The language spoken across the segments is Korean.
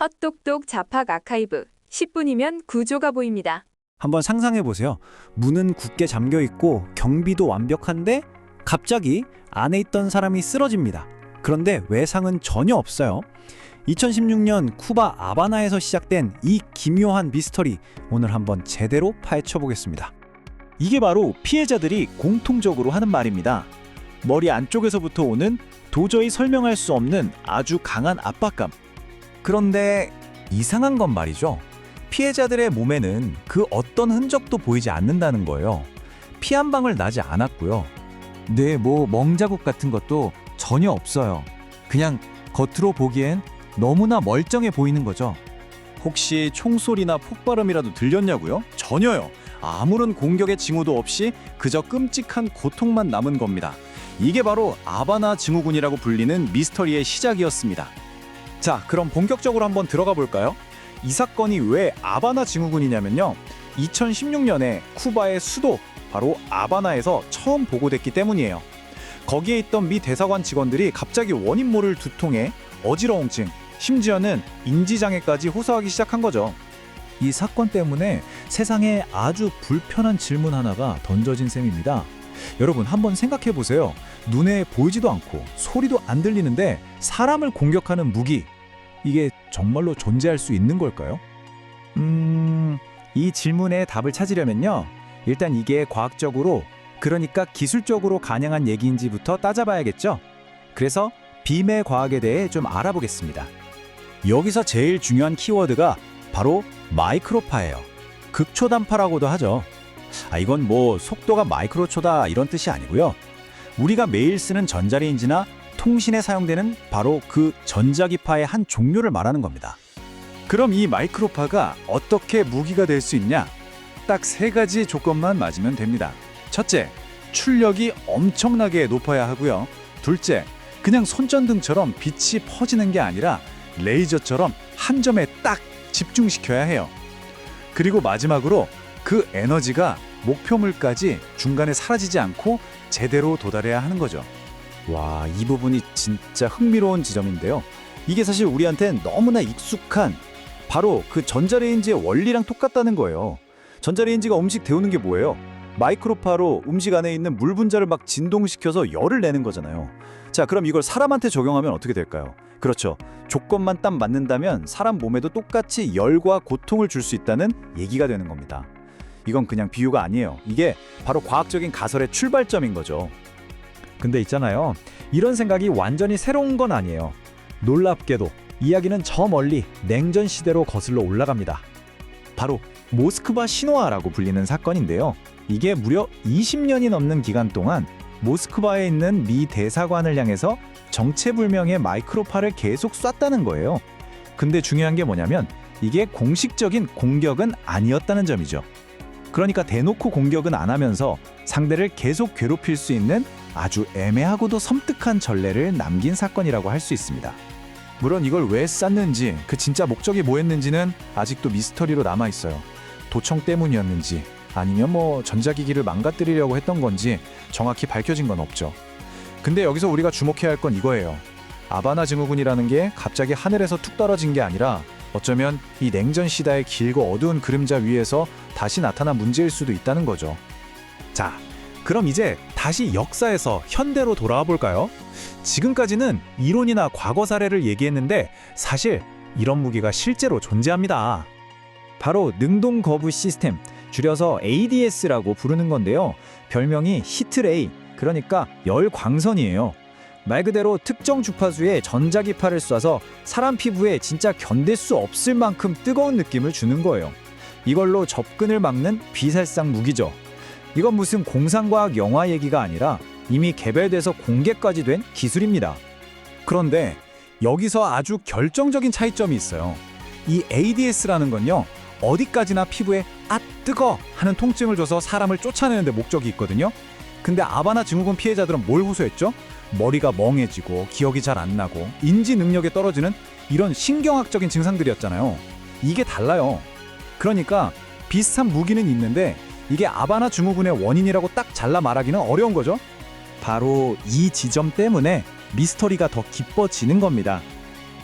헛똑똑 자팍 아카이브 10분이면 구조가 보입니다. 한번 상상해 보세요. 문은 굳게 잠겨 있고 경비도 완벽한데 갑자기 안에 있던 사람이 쓰러집니다. 그런데 외상은 전혀 없어요. 2016년 쿠바 아바나에서 시작된 이 기묘한 미스터리 오늘 한번 제대로 파헤쳐 보겠습니다. 이게 바로 피해자들이 공통적으로 하는 말입니다. 머리 안쪽에서부터 오는 도저히 설명할 수 없는 아주 강한 압박감. 그런데 이상한 건 말이죠. 피해자들의 몸에는 그 어떤 흔적도 보이지 않는다는 거예요. 피 한 방울 나지 않았고요. 네, 뭐 멍자국 같은 것도 전혀 없어요. 그냥 겉으로 보기엔 너무나 멀쩡해 보이는 거죠. 혹시 총소리나 폭발음이라도 들렸냐고요? 전혀요. 아무런 공격의 징후도 없이 그저 끔찍한 고통만 남은 겁니다. 이게 바로 아바나 증후군이라고 불리는 미스터리의 시작이었습니다. 자, 그럼 본격적으로 한번 들어가 볼까요? 이 사건이 왜 아바나 증후군이냐면요. 2016년에 쿠바의 수도 바로 아바나에서 처음 보고됐기 때문이에요. 거기에 있던 미 대사관 직원들이 갑자기 원인 모를 두통에 어지러움증, 심지어는 인지장애까지 호소하기 시작한 거죠. 이 사건 때문에 세상에 아주 불편한 질문 하나가 던져진 셈입니다. 여러분 한번 생각해 보세요. 눈에 보이지도 않고 소리도 안 들리는데 사람을 공격하는 무기 이게 정말로 존재할 수 있는 걸까요? 음, 이 질문에 답을 찾으려면요. 일단 이게 과학적으로 그러니까 기술적으로 가능한 얘기인지부터 따져봐야겠죠. 그래서 비매 과학에 대해 좀 알아보겠습니다. 여기서 제일 중요한 키워드가 바로 마이크로파예요. 극초단파라고도 하죠. 아, 이건 뭐 속도가 마이크로초다 이런 뜻이 아니고요. 우리가 매일 쓰는 전자레인지나 통신에 사용되는 바로 그 전자기파의 한 종류를 말하는 겁니다. 그럼 이 마이크로파가 어떻게 무기가 될 수 있냐? 딱 세 가지 조건만 맞으면 됩니다. 첫째, 출력이 엄청나게 높아야 하고요. 둘째, 그냥 손전등처럼 빛이 퍼지는 게 아니라 레이저처럼 한 점에 딱 집중시켜야 해요. 그리고 마지막으로 그 에너지가 목표물까지 중간에 사라지지 않고 제대로 도달해야 하는 거죠. 와, 이 부분이 진짜 흥미로운 지점인데요. 이게 사실 우리한텐 너무나 익숙한 바로 그 전자레인지의 원리랑 똑같다는 거예요. 전자레인지가 음식 데우는 게 뭐예요? 마이크로파로 음식 안에 있는 물 분자를 막 진동시켜서 열을 내는 거잖아요. 자, 그럼 이걸 사람한테 적용하면 어떻게 될까요? 그렇죠. 조건만 딱 맞는다면 사람 몸에도 똑같이 열과 고통을 줄 수 있다는 얘기가 되는 겁니다. 이건 그냥 비유가 아니에요. 이게 바로 과학적인 가설의 출발점인 거죠. 근데 있잖아요. 이런 생각이 완전히 새로운 건 아니에요. 놀랍게도 이야기는 저 멀리 냉전 시대로 거슬러 올라갑니다. 바로 모스크바 신호화라고 불리는 사건인데요. 이게 무려 20년이 넘는 기간 동안 모스크바에 있는 미 대사관을 향해서 정체불명의 마이크로파를 계속 쐈다는 거예요. 근데 중요한 게 뭐냐면 이게 공식적인 공격은 아니었다는 점이죠. 그러니까 대놓고 공격은 안 하면서 상대를 계속 괴롭힐 수 있는 아주 애매하고도 섬뜩한 전례를 남긴 사건이라고 할 수 있습니다. 물론 이걸 왜 쌌는지 그 진짜 목적이 뭐였는지는 아직도 미스터리로 남아 있어요. 도청 때문이었는지 아니면 뭐 전자기기를 망가뜨리려고 했던 건지 정확히 밝혀진 건 없죠. 근데 여기서 우리가 주목해야 할 건 이거예요. 아바나 증후군이라는 게 갑자기 하늘에서 툭 떨어진 게 아니라 어쩌면 이 냉전 시대의 길고 어두운 그림자 위에서 다시 나타난 문제일 수도 있다는 거죠. 자, 그럼 이제 다시 역사에서 현대로 돌아와 볼까요? 지금까지는 이론이나 과거 사례를 얘기했는데 사실 이런 무기가 실제로 존재합니다. 바로 능동 거부 시스템, 줄여서 ADS라고 부르는 건데요. 별명이 히트레이, 그러니까 열광선이에요. 말 그대로 특정 주파수의 전자기파를 쏴서 사람 피부에 진짜 견딜 수 없을 만큼 뜨거운 느낌을 주는 거예요. 이걸로 접근을 막는 비살상 무기죠. 이건 무슨 공상과학 영화 얘기가 아니라 이미 개발돼서 공개까지 된 기술입니다. 그런데 여기서 아주 결정적인 차이점이 있어요. 이 ADS라는 건요, 어디까지나 피부에 아 뜨거 하는 통증을 줘서 사람을 쫓아내는데 목적이 있거든요. 근데 아바나 증후군 피해자들은 뭘 호소했죠? 머리가 멍해지고 기억이 잘 안 나고 인지 능력이 떨어지는 이런 신경학적인 증상들이었잖아요. 이게 달라요. 그러니까 비슷한 무기는 있는데 이게 아바나 증후군의 원인이라고 딱 잘라 말하기는 어려운 거죠. 바로 이 지점 때문에 미스터리가 더 깊어지는 겁니다.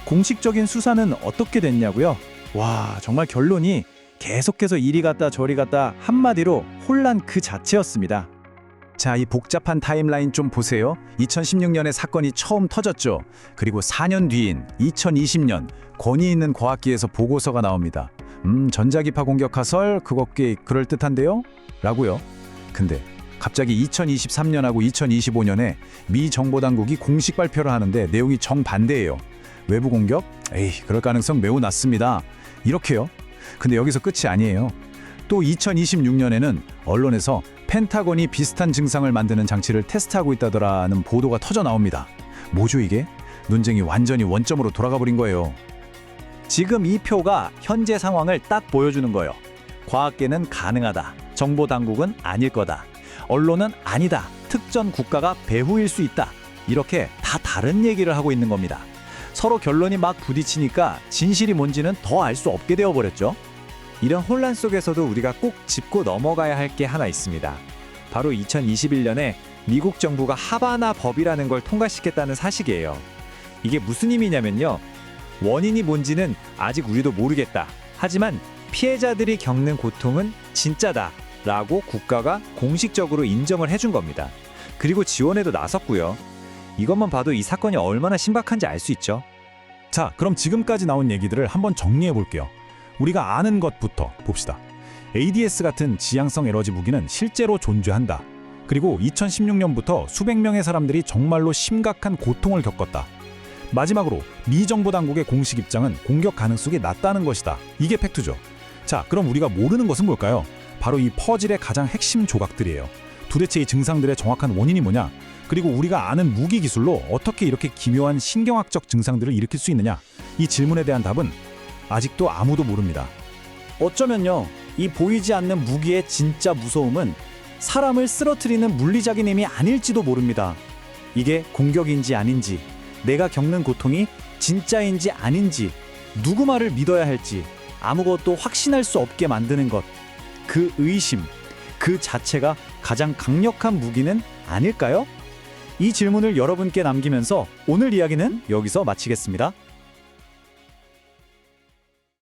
공식적인 수사는 어떻게 됐냐고요? 와, 정말 결론이 계속해서 이리 갔다 저리 갔다 한마디로 혼란 그 자체였습니다. 자, 이 복잡한 타임라인 좀 보세요. 2016년에 사건이 처음 터졌죠. 그리고 4년 뒤인 2020년 권위 있는 과학기에서 보고서가 나옵니다. 음, 전자기파 공격 화설 그거 꽤 그럴 듯한데요? 라고요. 근데 갑자기 2023년하고 2025년에 미 정보 당국이 공식 발표를 하는데 내용이 정반대예요. 외부 공격? 에이, 그럴 가능성 매우 낮습니다. 이렇게요. 근데 여기서 끝이 아니에요. 또 2026년에는 언론에서 펜타곤이 비슷한 증상을 만드는 장치를 테스트하고 있다더라는 보도가 터져 나옵니다. 뭐죠 이게? 논쟁이 완전히 원점으로 돌아가 버린 거예요. 지금 이 표가 현재 상황을 딱 보여주는 거예요. 과학계는 가능하다. 정보 당국은 아닐 거다. 언론은 아니다. 특정 국가가 배후일 수 있다. 이렇게 다 다른 얘기를 하고 있는 겁니다. 서로 결론이 막 부딪히니까 진실이 뭔지는 더 알 수 없게 되어 버렸죠. 이런 혼란 속에서도 우리가 꼭 짚고 넘어가야 할 게 하나 있습니다. 바로 2021년에 미국 정부가 하바나 법이라는 걸 통과시켰다는 사실이에요. 이게 무슨 의미냐면요. 원인이 뭔지는 아직 우리도 모르겠다. 하지만 피해자들이 겪는 고통은 진짜다. 라고 국가가 공식적으로 인정을 해준 겁니다. 그리고 지원에도 나섰고요. 이것만 봐도 이 사건이 얼마나 심각한지 알 수 있죠. 자, 그럼 지금까지 나온 얘기들을 한번 정리해 볼게요. 우리가 아는 것부터 봅시다. ADS 같은 지향성 에너지 무기는 실제로 존재한다. 그리고 2016년부터 수백 명의 사람들이 정말로 심각한 고통을 겪었다. 마지막으로 미 정부 당국의 공식 입장은 공격 가능성이 낮다는 것이다. 이게 팩트죠. 자, 그럼 우리가 모르는 것은 뭘까요? 바로 이 퍼즐의 가장 핵심 조각들이에요. 도대체 이 증상들의 정확한 원인이 뭐냐? 그리고 우리가 아는 무기 기술로 어떻게 이렇게 기묘한 신경학적 증상들을 일으킬 수 있느냐? 이 질문에 대한 답은 아직도 아무도 모릅니다. 어쩌면요, 이 보이지 않는 무기의 진짜 무서움은 사람을 쓰러뜨리는 물리적인 힘이 아닐지도 모릅니다. 이게 공격인지 아닌지, 내가 겪는 고통이 진짜인지 아닌지, 누구 말을 믿어야 할지 아무것도 확신할 수 없게 만드는 것. 그 의심, 그 자체가 가장 강력한 무기는 아닐까요? 이 질문을 여러분께 남기면서 오늘 이야기는 여기서 마치겠습니다.